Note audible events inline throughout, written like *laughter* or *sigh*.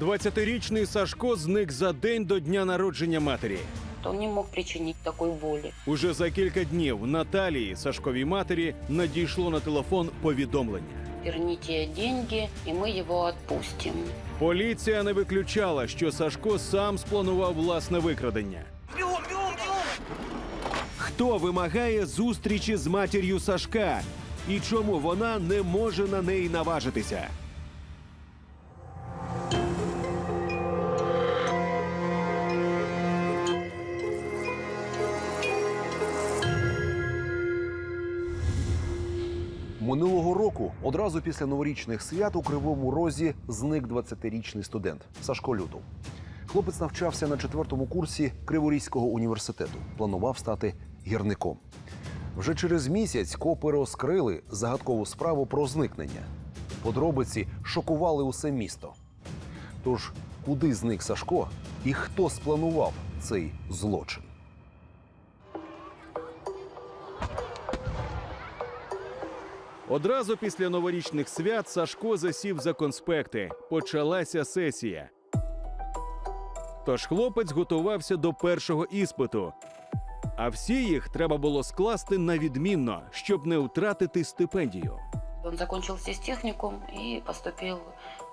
20-річний Сашко зник за день до дня народження матері. Он не мог причинить такой боли. Уже за кілька днів Наталії, Сашковій матері, надійшло на телефон повідомлення. Верните деньги, и мы его отпустим. Поліція не виключала, що Сашко сам спланував власне викрадення. Хто вимагає зустрічі з матір'ю Сашка? І чому вона не може на неї наважитися? Минулого року, одразу після новорічних свят у Кривому Розі зник 20-річний студент Сашко Лютов. Хлопець навчався на четвертому курсі Криворізького університету. Планував стати гірником. Вже через місяць копи розкрили загадкову справу про зникнення. Подробиці шокували усе місто. Тож, куди зник Сашко і хто спланував цей злочин? Одразу після новорічних свят Сашко засів за конспекти. Почалася сесія. Тож хлопець готувався до першого іспиту. А всі їх треба було скласти на відмінно, щоб не втратити стипендію. Он закончил сестехникум и поступил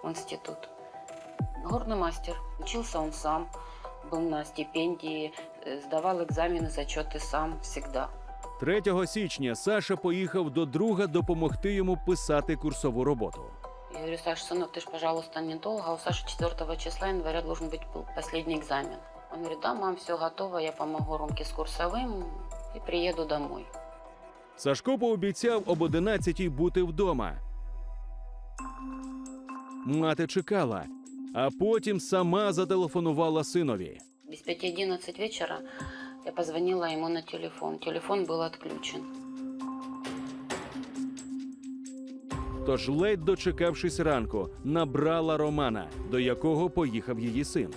в институт. Горный мастер. Учился он сам, был на стипендии, э, сдавал экзамены, зачеты сам всегда. 3 січня Саша поїхав до друга допомогти йому писати курсову роботу. Я говорю, Саша, сынок, ты ж, пожалуйста, недолго, а у Саши 4 числа января должен быть был последний экзамен. Он говорит, да, мам, все готово, я помогу Ромке с курсовым и приеду домой. Сашко пообіцяв об 11 бути вдома. Мати чекала, а потім сама зателефонувала синові. Без 5.11 вечера я позвонила ему на телефон. Телефон был отключен. Тож, ледь дочекавшись ранку, набрала Романа, до якого поїхав її син.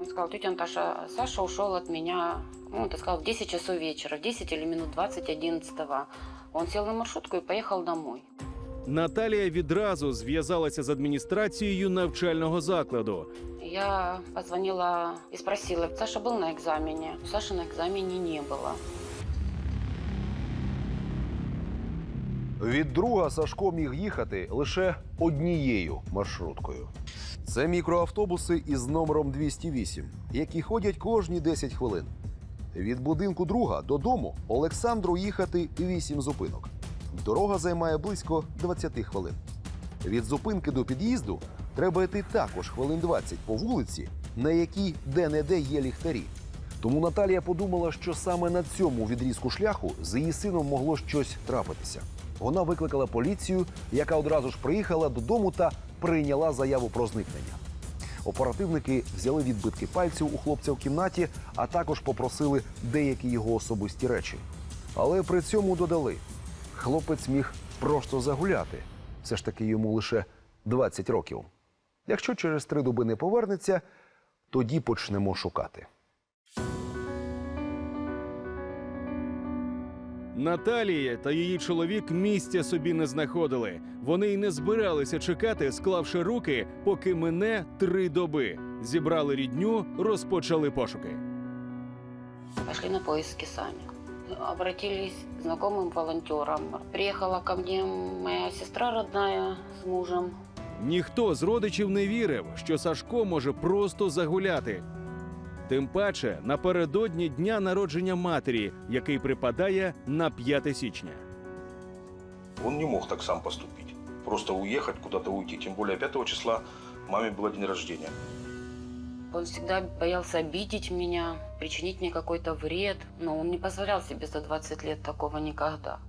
Он сказал, тетя Наташа, Саша ушел от меня, ну, ты сказал, в 10 часов вечера, в 10 или минут 20 11 Он сел на маршрутку и поехал домой. Наталія відразу зв'язалася з адміністрацією навчального закладу. Я позвонила и спросила, Саша был на экзамене? Саши на экзамене не было. Від друга Сашко міг їхати лише однією маршруткою. Це мікроавтобуси із номером 208, які ходять кожні 10 хвилин. Від будинку друга додому Олександру їхати 8 зупинок. Дорога займає близько 20 хвилин. Від зупинки до під'їзду треба йти також хвилин 20 по вулиці, на якій де-не-де є ліхтарі. Тому Наталія подумала, що саме на цьому відрізку шляху з її сином могло щось трапитися. Вона викликала поліцію, яка одразу ж приїхала додому та прийняла заяву про зникнення. Оперативники взяли відбитки пальців у хлопця в кімнаті, а також попросили деякі його особисті речі. Але при цьому додали: хлопець міг просто загуляти. Все ж таки йому лише 20 років. Якщо через три доби не повернеться, тоді почнемо шукати. Наталія та її чоловік місця собі не знаходили. Вони й не збиралися чекати, склавши руки, поки мине три доби. Зібрали рідню, розпочали пошуки. Пошли на поиски сами. Обратились к знакомым волонтерам. Приехала ко мне моя сестра родная с мужем. Ніхто з родичів не вірив, що Сашко може просто загуляти. Тим паче напередодні дня народження матері, який припадає на 5 січня. Он не мог так сам поступить. Просто уехать, куда-то уйти. Тем более 5 числа маме было день рождения. Он всегда боялся обидеть меня, причинить мне какой-то вред, но он не позволял себе за 20 лет такого никогда.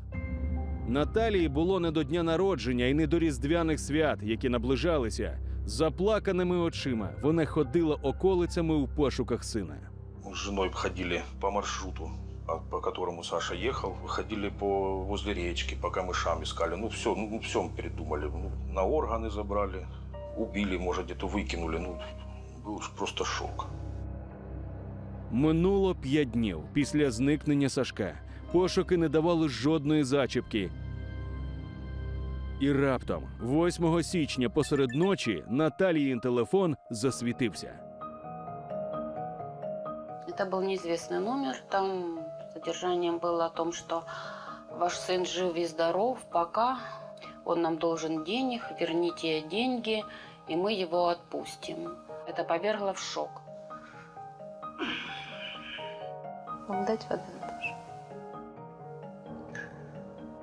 Наталії було не до дня народження і не до різдвяних свят, які наближалися. З заплаканими очима вона ходила околицями у пошуках сина. Мы с женой ходили по маршруту, а, по которому Саша ехал. Ходили по возле речки, по камышам искали. Ну все, ну все мы передумали. Ну, на органы забрали, убили, может где-то выкинули. Ну был ж просто шок. Минуло п'ять днів після зникнення Сашка. Пошуки не давали жодної зачіпки. І раптом, 8 січня посеред ночі, Наталіїн телефон засвітився. Это был неизвестный номер. Там содержанием было о том, что ваш сын жив и здоров, пока он нам должен денег, верните деньги, и мы его отпустим. Это повергло в шок. Вам дать воды, Наташа?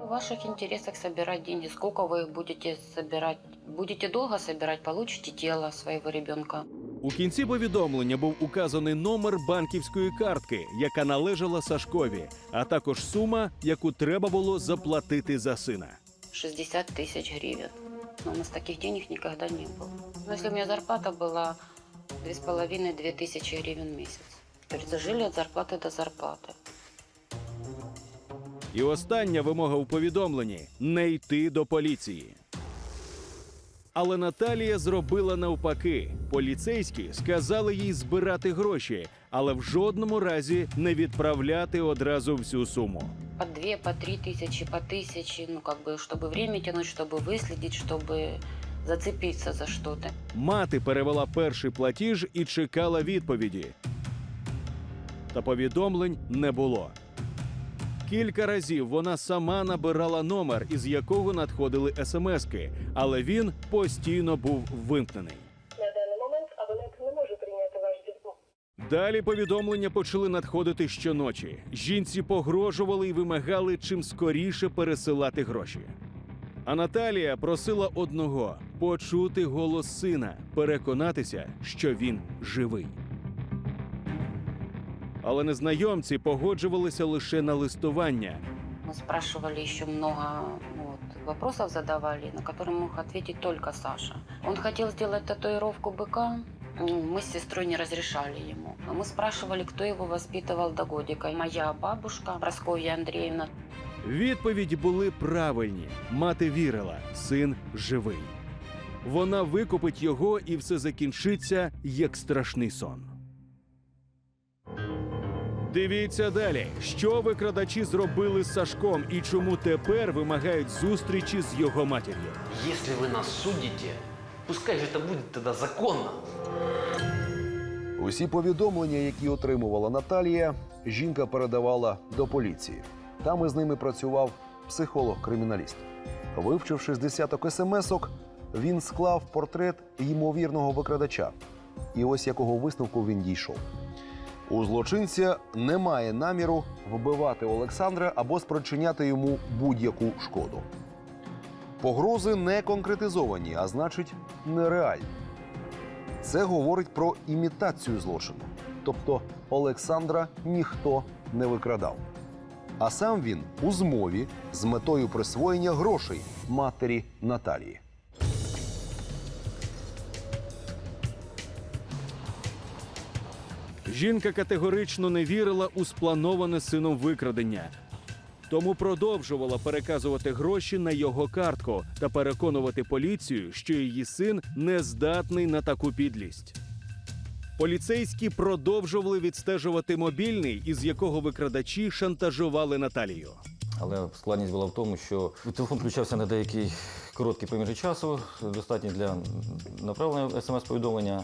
В ваших интересах собирать деньги. Сколько вы их будете собирать? Будете долго собирать, получите тело своего ребенка. У кінці повідомлення був указаний номер банківської картки, яка належала Сашкові, а також сума, яку треба було заплатити за сина. 60 тысяч гривен. Но у нас таких денег никогда не было. Но если у меня зарплата была 2,5-2 тысячи гривен в месяц. То есть зажили от зарплаты до зарплаты. І остання вимога у повідомленні не йти до поліції. Але Наталія зробила навпаки. Поліцейські сказали їй збирати гроші, але в жодному разі не відправляти одразу всю суму. По 2, по 3 тысячи, по тысяче, ну как бы, чтобы время тянуть, чтобы выследить, чтобы зацепиться за что-то. Мати перевела перший платіж і чекала відповіді. Та повідомлень не було. Кілька разів вона сама набирала номер, із якого надходили смски, але він постійно був вимкнений. На даний момент абонент не може прийняти ваш дзвінок. Далі повідомлення почали надходити щоночі. Жінці погрожували і вимагали чим скоріше пересилати гроші. А Наталія просила одного почути голос сина, переконатися, що він живий. Але незнайомці погоджувалися лише на листування. Мы спрашивали еще много ну, вот, вопросов задавали, на которые мог ответить только Саша. Он хотел сделать татуировку быка, ну, мы с сестрой не разрешали ему. А Мы спрашивали, кто его воспитывал до годика. Моя бабушка, Прасковья Андреевна. Відповіді були правильні. Мати вірила, син живий. Вона викупить його, і все закінчиться як страшний сон. Дивіться далі, що викрадачі зробили з Сашком і чому тепер вимагають зустрічі з його матір'ю. Если вы нас судите, пускай же это будет тогда законно. Усі повідомлення, які отримувала Наталія, жінка передавала до поліції. Там із ними працював психолог-криміналіст. Вивчивши з десяток смс-ок, він склав портрет ймовірного викрадача. І ось якого висновку він дійшов. У злочинця немає наміру вбивати Олександра або спричиняти йому будь-яку шкоду. Погрози не конкретизовані, а значить, нереальні. Це говорить про імітацію злочину. Тобто Олександра ніхто не викрадав. А сам він у змові з метою присвоєння грошей матері Наталії. Жінка категорично не вірила у сплановане сином викрадення. Тому продовжувала переказувати гроші на його картку та переконувати поліцію, що її син не здатний на таку підлість. Поліцейські продовжували відстежувати мобільний, із якого викрадачі шантажували Наталію. Але складність була в тому, що телефон включався на деякий короткий проміжок часу, достатній для направлення смс-повідомлення,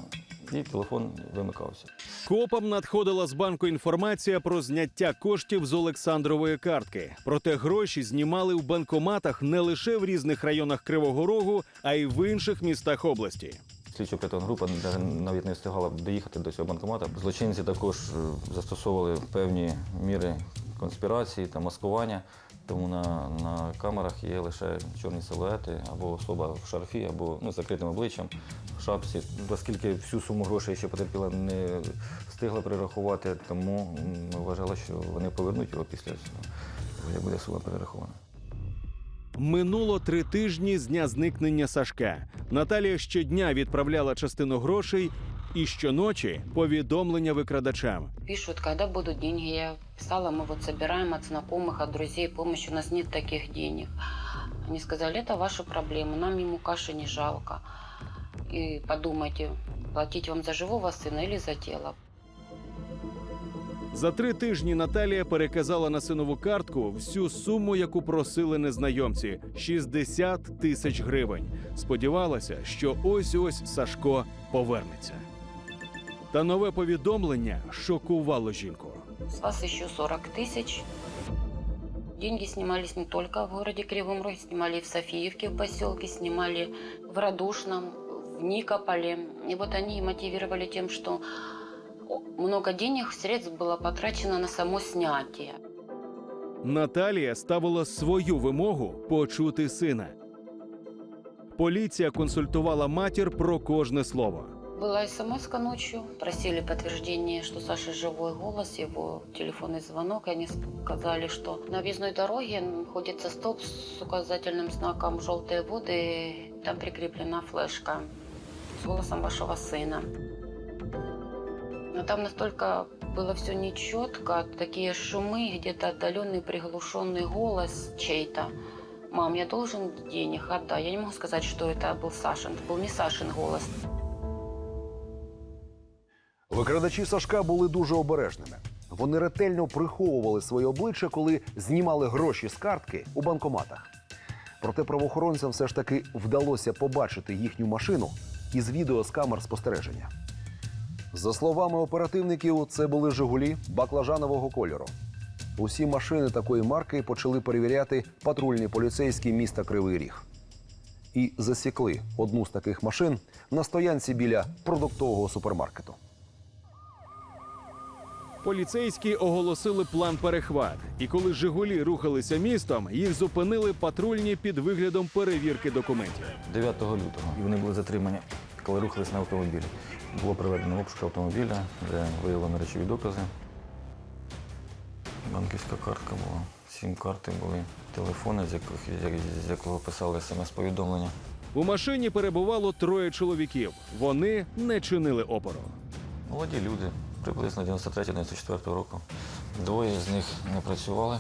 і телефон вимикався. Копам надходила з банку інформація про зняття коштів з Олександрової картки. Проте гроші знімали в банкоматах не лише в різних районах Кривого Рогу, а й в інших містах області. Слідчо оперативна група навіть- навіть не встигала доїхати до цього банкомата. Злочинці також е, застосовували певні міри конспірації та маскування. Тому на, на камерах є лише чорні силуети або особа в шарфі, або ну, з закритим обличчям в шапці. Оскільки всю суму грошей ще потерпіла не встигла перерахувати, тому ми вважали, що вони повернуть його після цього, як буде сума перерахована. Минуло три тижні з дня зникнення Сашка. Наталія щодня відправляла частину грошей і щоночі повідомлення викрадачам. Пишут, когда будут деньги. Я писала, мы вот собираем от знакомых, от друзей помощь, у нас нет таких денег. Они сказали, это ваши проблемы, нам ему каши не жалко. И подумайте, платить вам за живого сына или за тело. За три тижні Наталія переказала на синову картку всю суму, яку просили незнайомці 60 тисяч гривень. Сподівалася, що ось ось Сашко повернеться. Та нове повідомлення шокувало жінку. С вас еще 40 тысяч. Деньги снимались не только в городе Кривом Роге, снимали в Софиевке, в поселке, снимали в Радушном, в Никополе. И вот они мотивировали тем, что много денег, средств было потрачено на само снятие. Наталія ставила свою вимогу почути сина. Поліція консультувала матір про кожне слово. Была смс ночью, просили подтверждение, что Саша живой голос, его телефонный звонок. И они сказали, что на объездной дороге находится столб с указательным знаком «Желтые воды». Там прикреплена флешка с голосом вашего сына. Но там настолько было все нечетко, такие шумы, где-то отдаленный приглушенный голос чей-то. Мам, я должен денег, отдай. Я не могу сказать, что это был Сашин. Это был не Сашин голос. Викрадачі Сашка були дуже обережними. Вони ретельно приховували своє обличчя, коли знімали гроші з картки у банкоматах. Проте правоохоронцям все ж таки вдалося побачити їхню машину із відео з камер спостереження. За словами оперативників, це були Жигулі баклажанового кольору. Усі машини такої марки почали перевіряти патрульні поліцейські міста Кривий Ріг. І засікли одну з таких машин на стоянці біля продуктового супермаркету. Поліцейські оголосили план перехват, і коли Жигулі рухалися містом, їх зупинили патрульні під виглядом перевірки документів. 9 лютого і вони були затримані, коли рухались на автомобілі. Було проведено обшук автомобіля, де виявлено речові докази. Банківська картка була, сім карти були, телефони, з, яких, з якого писали смс-повідомлення. У машині перебувало троє чоловіків. Вони не чинили опору. Молоді люди, приблизно 93-94 року. Двоє з них не працювали.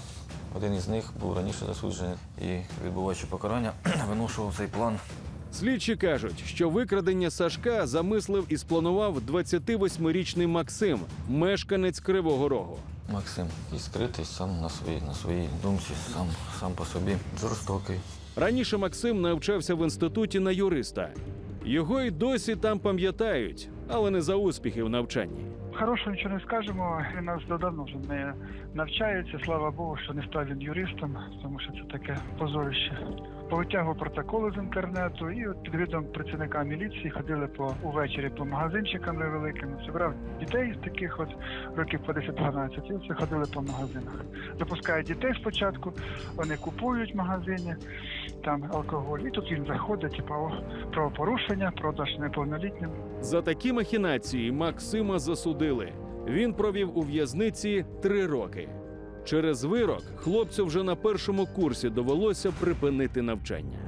Один із них був раніше засуджений і, відбуваючи покарання, *clears throat* виношував цей план Слідчі кажуть, що викрадення Сашка замислив і спланував 28-річний Максим, мешканець Кривого Рогу. Максим. І скритий сам на своїй, на своїй думці, сам, сам по собі. Жорстокий. Раніше Максим навчався в інституті на юриста. Його й досі там пам'ятають, але не за успіхи в навчанні. Хорошого нічого не скажемо. Він нас додавно вже не навчається. Слава Богу, що не став він юристом, тому що це таке позорище. Повитягував протоколи з інтернету і от під видом працівника міліції ходили по увечері по магазинчикам невеликим. Зібрав дітей з таких от років по 10-12 і оце ходили по магазинах. Запускають дітей спочатку, вони купують в магазині там алкоголь. І тут він заходить, типу, о, правопорушення, продаж неповнолітнім. За такі махінації Максима засудили. Він провів у в'язниці три роки. Через вирок хлопцю вже на першому курсі довелося припинити навчання.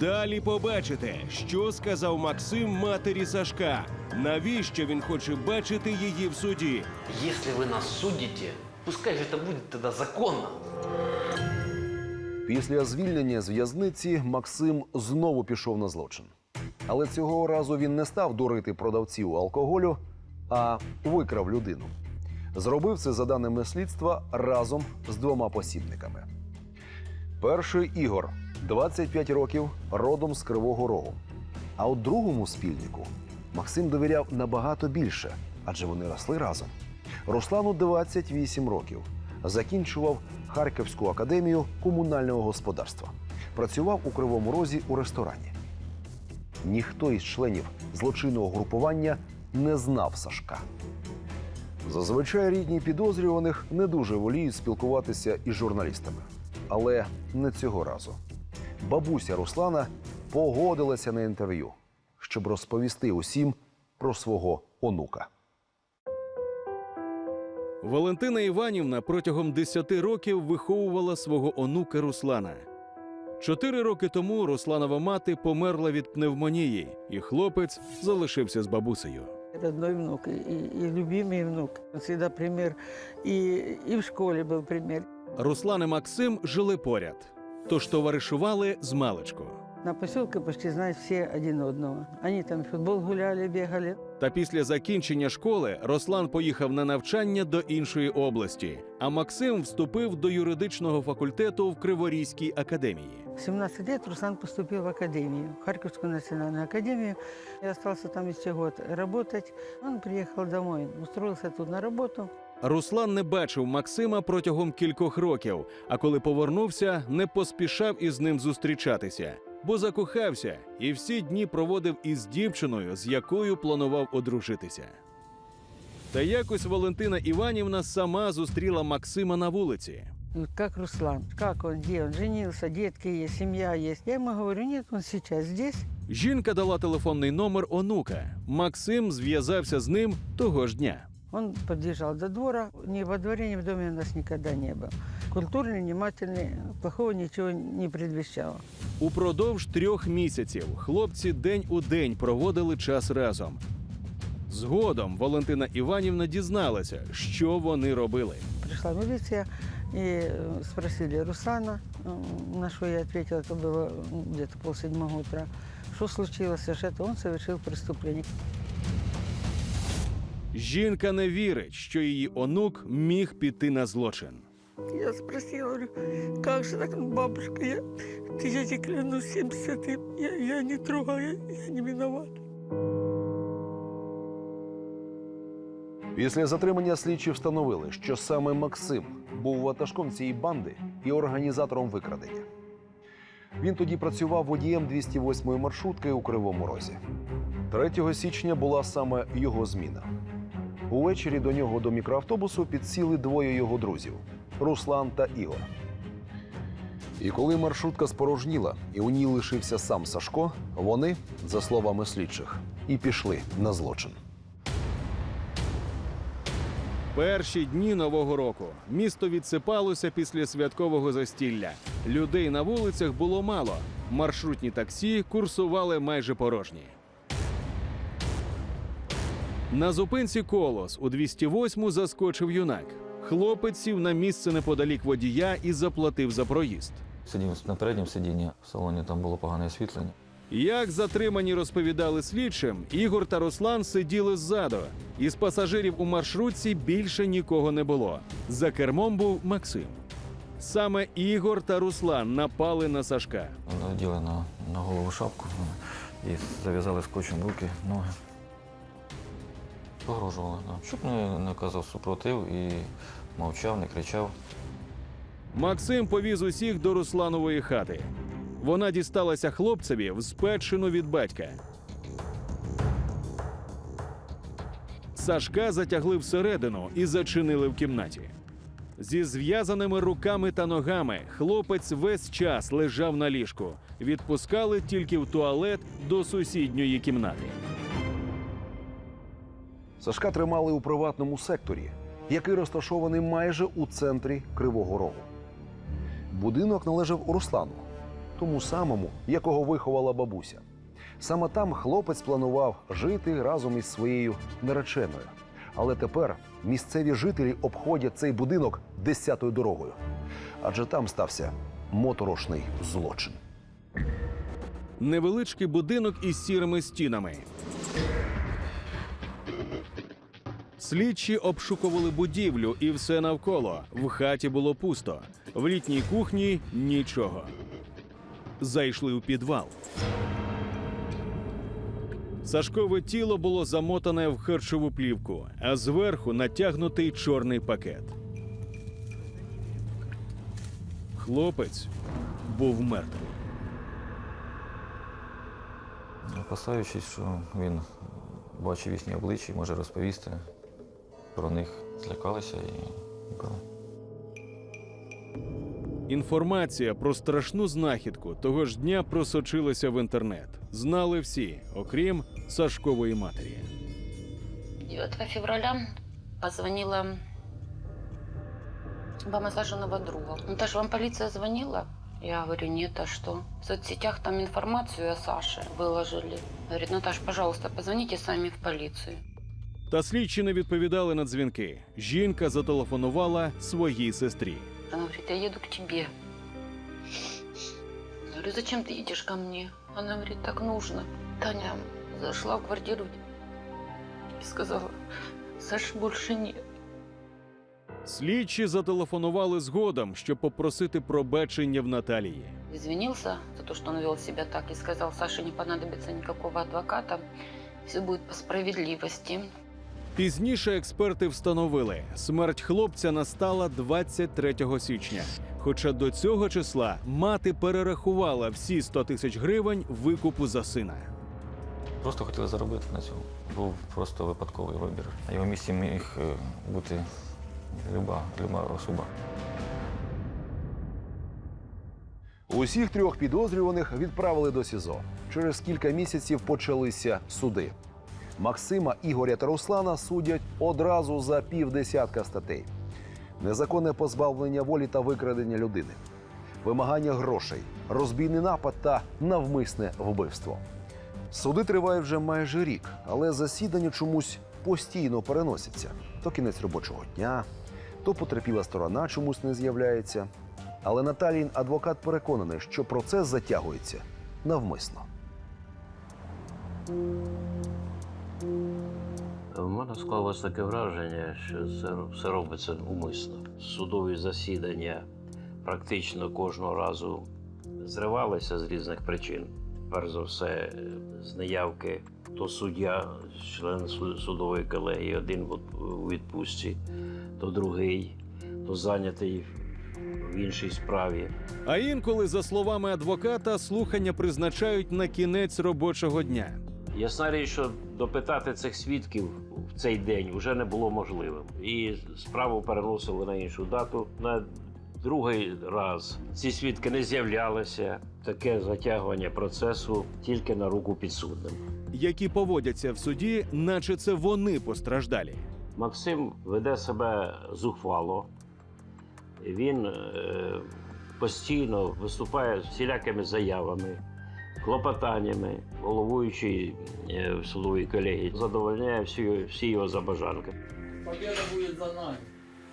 Далі побачите, що сказав Максим матері Сашка. Навіщо він хоче бачити її в суді? Если вы нас судите, пускай же это будет тогда законно. Після звільнення з в'язниці Максим знову пішов на злочин. Але цього разу він не став дурити продавців алкоголю, а викрав людину. Зробив це за даними слідства разом з двома посібниками. Перший Ігор 25 років, родом з Кривого Рогу. А от другому спільнику Максим довіряв набагато більше, адже вони росли разом. Руслану 28 років. Закінчував Харківську академію комунального господарства. Працював у Кривому Розі у ресторані. Ніхто із членів злочинного групування не знав Сашка. Зазвичай рідні підозрюваних не дуже воліють спілкуватися із журналістами. Але не цього разу. Бабуся Руслана погодилася на інтерв'ю, щоб розповісти усім про свого онука. Валентина Іванівна протягом 10 років виховувала свого онука Руслана. Чотири роки тому Русланова мати померла від пневмонії, і хлопець залишився з бабусею. Родной внук и, и, любимый внук. Всегда пример. И, и в школе был пример. Руслан і Максим жили поряд, тож товаришували з маличку. На поселке почти знают все один одного. Они там в футбол гуляли, бегали. Та після закінчення школи Руслан поїхав на навчання до іншої області, а Максим вступив до юридичного факультету в Криворізькій академії. В 17 лет Руслан поступил в академию, в Харьковскую национальную академию. И остался там еще год работать. Он приехал домой, устроился тут на работу. Руслан не бачив Максима протягом кількох років, а коли повернувся, не поспішав із ним зустрічатися, бо закохався і всі дні проводив із дівчиною, з якою планував одружитися. Та якось Валентина Іванівна сама зустріла Максима на вулиці. И вот как Руслан, как он, где он, женился, детки есть, семья есть. Я ему говорю, нет, он сейчас здесь. Жінка дала телефонний номер онука. Максим зв'язався з ним того ж дня. Он подъезжал до двора. Ни во дворе, ни в доме у нас никогда не был. Культурный, внимательный, плохого ничего не предвещало. Упродовж трьох місяців хлопці день у день проводили час разом. Згодом Валентина Іванівна дізналася, що вони робили. Пришла милиция и э, спросили Руслана, м, на что я ответила, это было м, где-то полседьмого утра, что случилось, что это он совершил преступление. Жінка не вірить, що її онук міг піти на злочин. Я спросила, говорю, как же так, бабушка, я, ты, я тебе клянусь 70 я, я не трогала, я, я не виновата. Після затримання слідчі встановили, що саме Максим був ватажком цієї банди і організатором викрадення. Він тоді працював водієм 208-ї маршрутки у Кривому Розі. 3 січня була саме його зміна. Увечері до нього до мікроавтобусу підсіли двоє його друзів Руслан та Ігор. І коли маршрутка спорожніла і у ній лишився сам Сашко, вони, за словами слідчих, і пішли на злочин. Перші дні нового року місто відсипалося після святкового застілля. Людей на вулицях було мало. Маршрутні таксі курсували майже порожні. На зупинці колос у 208 заскочив юнак. Хлопець сів на місце неподалік водія і заплатив за проїзд. Сидів на передньому сидінні, в салоні там було погане освітлення. Як затримані розповідали слідчим, Ігор та Руслан сиділи ззаду. Із пасажирів у маршрутці більше нікого не було. За кермом був Максим. Саме Ігор та Руслан напали на Сашка. Наділи на, на голову шапку і зав'язали скотчем руки, ноги. Погрожували, да. щоб не, не казав супротив і мовчав, не кричав. Максим повіз усіх до Русланової хати. Вона дісталася хлопцеві в спадщину від батька. Сашка затягли всередину і зачинили в кімнаті. Зі зв'язаними руками та ногами хлопець весь час лежав на ліжку. Відпускали тільки в туалет до сусідньої кімнати. Сашка тримали у приватному секторі, який розташований майже у центрі Кривого Рогу. Будинок належав Руслану, тому самому, якого виховала бабуся. Саме там хлопець планував жити разом із своєю нареченою. Але тепер місцеві жителі обходять цей будинок десятою дорогою, адже там стався моторошний злочин. Невеличкий будинок із сірими стінами. Слідчі обшукували будівлю і все навколо. В хаті було пусто. В літній кухні нічого. Зайшли у підвал. Сашкове тіло було замотане в харчову плівку, а зверху натягнутий чорний пакет. Хлопець був мертвий. Опасаючись, що він бачив їхні обличчя може розповісти про них, злякалися і вбили. Інформація про страшну знахідку того ж дня просочилася в інтернет. Знали всі, окрім Сашкової матері. 9 февраля позвонила мама Сашиного друга. Наташа, вам полиция звонила? Я говорю, нет, а что? В соцсетях там информацию о Саше выложили. Говорит, Наташ, пожалуйста, позвоните сами в полицию. Та слідчі не відповідали на дзвінки. Жінка зателефонувала своїй сестрі. Она говорит, я еду к тебе. Я говорю, зачем ты едешь ко мне? Она говорит, так нужно. Таня зашла в квартиру и сказала, Саши больше нет. Слідчі зателефонували згодом, щоб попросити пробачення в Наталії. Извинился за то, что он вел себя так и сказал, Саше не понадобится никакого адвоката, все будет по справедливости. Пізніше експерти встановили, смерть хлопця настала 23 січня. Хоча до цього числа мати перерахувала всі 100 тисяч гривень викупу за сина. Просто хотіли заробити на цьому. Був просто випадковий вибір. На його місці міг е, бути люба, люба особа. Усіх трьох підозрюваних відправили до СІЗО. Через кілька місяців почалися суди. Максима, Ігоря та Руслана судять одразу за півдесятка статей: незаконне позбавлення волі та викрадення людини, вимагання грошей, розбійний напад та навмисне вбивство. Суди тривають вже майже рік, але засідання чомусь постійно переносяться. То кінець робочого дня, то потерпіла сторона чомусь не з'являється. Але Наталін адвокат переконаний, що процес затягується навмисно. У мене склалось таке враження, що це все робиться умисно. Судові засідання практично кожного разу зривалися з різних причин. Перш за все, з неявки то суддя, член судової колегії, один у відпустці, то другий, то зайнятий в іншій справі. А інколи, за словами адвоката, слухання призначають на кінець робочого дня. Ясна річ, що допитати цих свідків в цей день вже не було можливим. І справу переносили на іншу дату. На другий раз ці свідки не з'являлися. Таке затягування процесу тільки на руку підсудним. які поводяться в суді, наче це вони постраждалі. Максим веде себе зухвало. Він е, постійно виступає з всілякими заявами, клопотаннями, головуючий е, в судовій колегії задовольняє всі, всі його забажанки.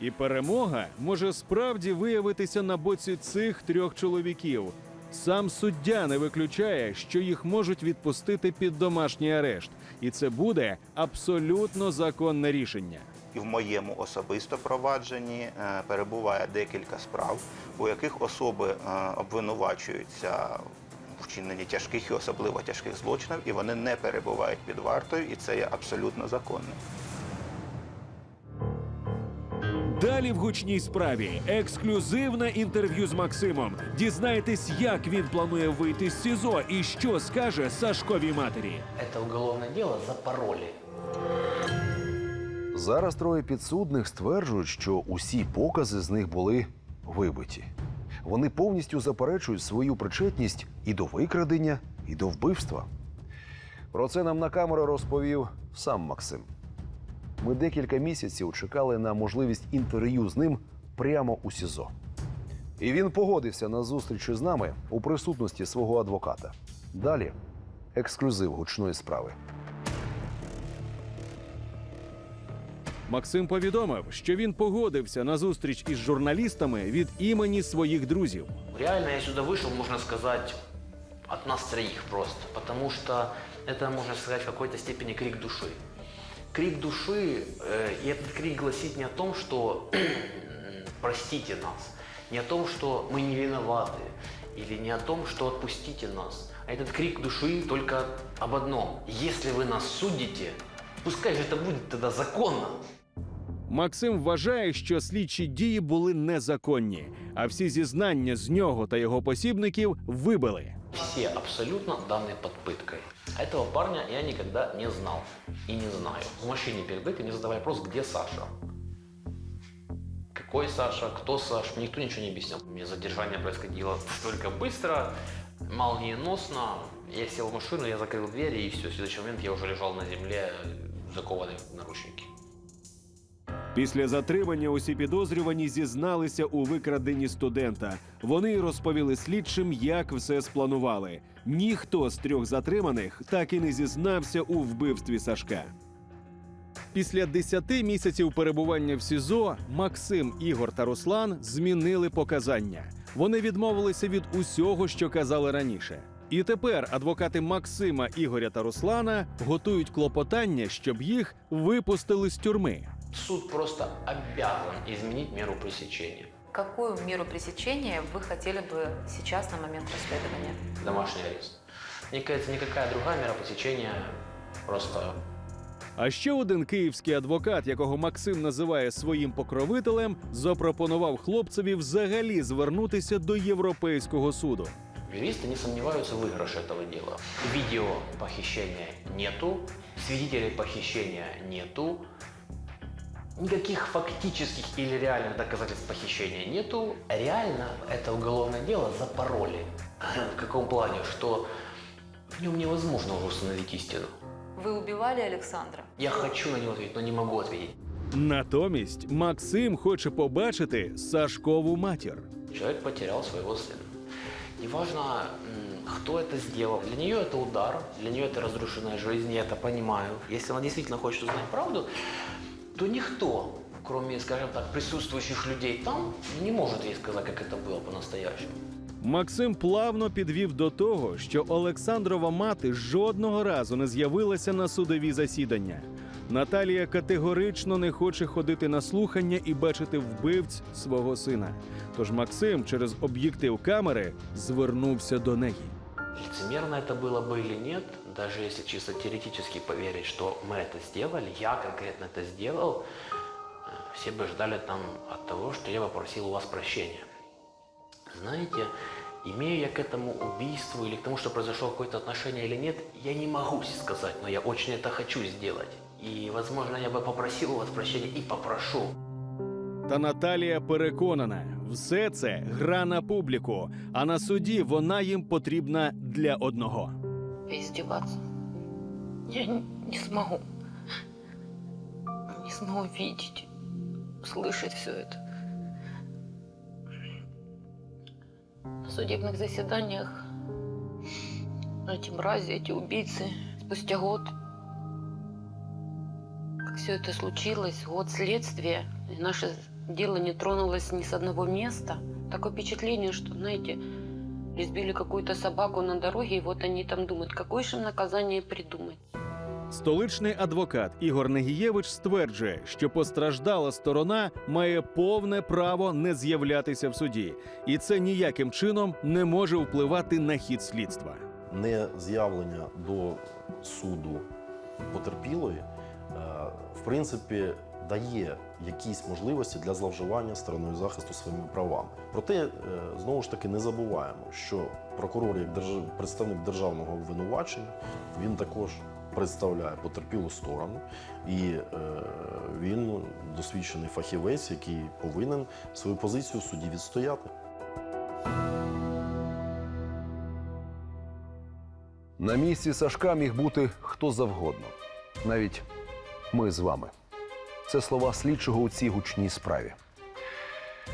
І перемога може справді виявитися на боці цих трьох чоловіків. Сам суддя не виключає, що їх можуть відпустити під домашній арешт, і це буде абсолютно законне рішення. І в моєму особисто провадженні е, перебуває декілька справ, у яких особи е, обвинувачуються в вчиненні тяжких і особливо тяжких злочинів, і вони не перебувають під вартою, і це є абсолютно законним. Далі в гучній справі ексклюзивне інтерв'ю з Максимом. Дізнайтесь, як він планує вийти з СІЗО і що скаже Сашковій матері. Это уголовное дело запороли. Зараз троє підсудних стверджують, що усі покази з них були вибиті. Вони повністю заперечують свою причетність і до викрадення, і до вбивства. Про це нам на камеру розповів сам Максим. Ми декілька місяців чекали на можливість інтерв'ю з ним прямо у СІЗО. І він погодився на зустріч з нами у присутності свого адвоката. Далі ексклюзив гучної справи. Максим повідомив, що він погодився на зустріч із журналістами від імені своїх друзів. Реально я сюда вышел, можно сказать, от нас троих просто. Потому что это, можно сказать, в какой-то степени крик души. Крик души, э, и этот крик гласит не о том, что *clears throat* простите нас, не о том, что мы не виноваты, или не о том, что отпустите нас. А этот крик души только об одном. Если вы нас судите, пускай же это будет тогда законно. Максим вважає, що слідчі дії були незаконні, а всі зізнання з нього та його посібників вибили. Все абсолютно даны под пыткой. Этого парня я никогда не знал и не знаю. В машине перед этим не задавай вопрос, где Саша. Какой Саша, кто Саша, мне никто ничего не объяснял. У меня задержание происходило настолько быстро, молниеносно. Я сел в машину, я закрыл двери, и все, в следующий момент я уже лежал на земле, закованный в наручники. Після затримання усі підозрювані зізналися у викраденні студента. Вони розповіли слідчим, як все спланували. Ніхто з трьох затриманих так і не зізнався у вбивстві Сашка. Після 10 місяців перебування в СІЗО Максим, Ігор та Руслан змінили показання. Вони відмовилися від усього, що казали раніше. І тепер адвокати Максима, Ігоря та Руслана готують клопотання, щоб їх випустили з тюрми. Суд просто обязан изменить меру пресечения. Какую меру пресечения вы хотели бы сейчас на момент расследования? Домашний арест. Мне кажется, никакая другая мера пресечения просто А ще один київський адвокат, якого Максим називає своїм покровителем, запропонував хлопцеві взагалі звернутися до Європейського суду. Юристы не сомневаются в выигрыше этого дела. Видео похищения нету, свидетелей похищения нету, никаких фактических или реальных доказательств похищения нету. Реально это уголовное дело запороли. *clears throat* В каком плане? Что в нем невозможно уже установить истину. Вы убивали Александра? Я хочу на него ответить, но не могу ответить. Натомість Максим хоче побачити Сашкову матір. Человек потерял своего сына. Неважно, кто это сделал. Для нее это удар, для нее это разрушенная жизнь, я это понимаю. Если она действительно хочет узнать правду, то никто, кроме, скажем так, присутствующих людей там, не может ей сказать, как это было по-настоящему. Максим плавно підвів до того, що Олександрова мати жодного разу не з'явилася на судові засідання. Наталія категорично не хоче ходити на слухання і бачити вбивць свого сина. Тож Максим через об'єктив камери звернувся до неї. Лицемерно это было бы или нет, даже если чисто теоретически поверить, что мы это сделали, я конкретно это сделал, э, все бы ждали там от того, что я попросил у вас прощения. Знаете, имею я к этому убийству или к тому, что произошло какое-то отношение или нет, я не могу сказать, но я очень это хочу сделать. И, возможно, я бы попросил у вас прощения и попрошу. Та Наталія переконана, все це гра на публіку, а на суді вона їм потрібна для одного. Издеваться. Я не, смогу. Не смогу видеть, слышать все это. На судебных заседаниях эти мрази, эти убийцы спустя год, как все это случилось, год следствия, и наше дело не тронулось ни с одного места. Такое впечатление, что, знаете, избили какую-то собаку на дороге, и вот они там думают, какое же им наказание придумать. Столичний адвокат Ігор Негієвич стверджує, що постраждала сторона має повне право не з'являтися в суді, і це ніяким чином не може впливати на хід слідства. не з'явлення до суду потерпілої, е, в принципі, дає якісь можливості для зловживання стороною захисту своїми правами. Проте, е, знову ж таки, не забуваємо, що прокурор, як представник державного обвинувачення, він також представляє потерпілу сторону, і е, він досвідчений фахівець, який повинен свою позицію в суді відстояти. На місці Сашка міг бути хто завгодно, навіть ми з вами. Це слова слідчого у цій гучній справі.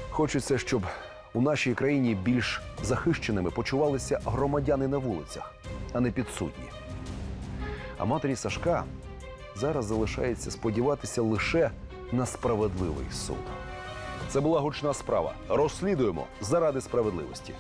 Хочеться, щоб у нашій країні більш захищеними почувалися громадяни на вулицях, а не підсудні. А матері Сашка зараз залишається сподіватися лише на справедливий суд. Це була гучна справа. Розслідуємо заради справедливості.